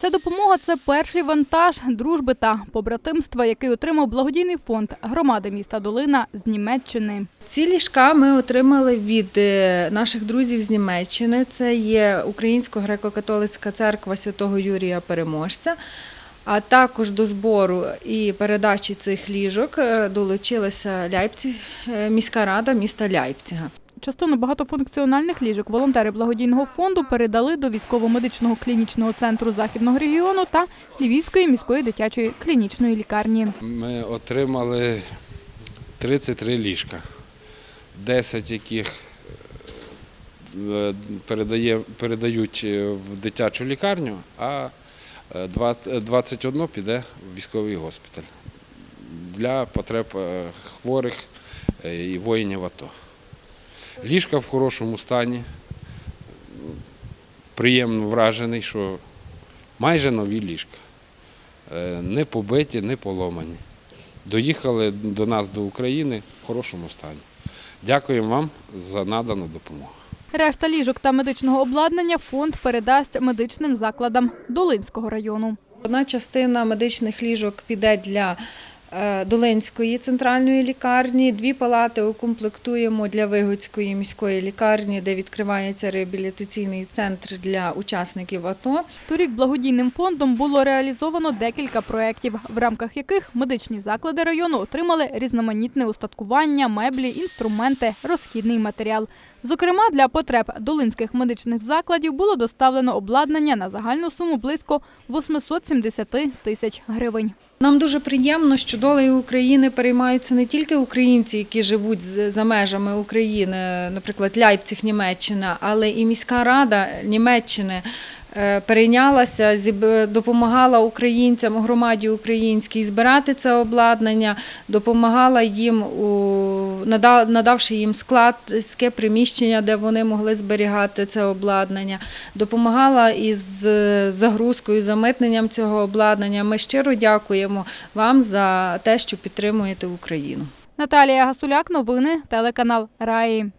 Ця допомога це перший вантаж дружби та побратимства, який отримав благодійний фонд громади міста Долина з Німеччини. Ці ліжка ми отримали від е, наших друзів з Німеччини. Це є Українсько-греко-католицька церква святого Юрія Переможця. А також до збору і передачі цих ліжок е, долучилася Ляйпці, е, міська рада міста Ляйпціга. Частину багатофункціональних ліжок волонтери благодійного фонду передали до військово-медичного клінічного центру західного регіону та Львівської міської дитячої клінічної лікарні. Ми отримали 33 ліжка, 10 яких е, передає, передають в дитячу лікарню, а е, 20 21 піде в військовий госпіталь для потреб е, хворих е, і воїнів АТО. Ліжка в хорошому стані. Приємно вражений, що майже нові ліжка. Е, Не побиті, не поломані. Доїхали до нас до України в хорошому стані. Дякуємо вам за надану допомогу. Решта ліжок та медичного обладнання фонд передасть медичним закладам Долинського району. Одна частина медичних ліжок піде для Долинської центральної лікарні. Дві палати укомплектуємо для Вигодської міської лікарні, де відкривається реабілітаційний центр для учасників АТО. Торік благодійним фондом було реалізовано декілька проєктів, в рамках яких медичні заклади району отримали різноманітне устаткування, меблі, інструменти, розхідний матеріал. Зокрема, для потреб долинських медичних закладів було доставлено обладнання на загальну суму близько 870 тисяч гривень. Нам дуже приємно, що долею України переймаються не тільки українці, які живуть за межами України, наприклад, Ляйпціг, Німеччина, але і міська рада Німеччини е, перейнялася, допомагала українцям, громаді українській збирати це обладнання, допомагала їм, у- надавши їм складське приміщення, де вони могли зберігати це обладнання, допомагала із загрузкою, замитненням цього обладнання. Ми щиро дякуємо вам за те, що підтримуєте Україну. Наталія Гасуляк, новини, телеканал Раї.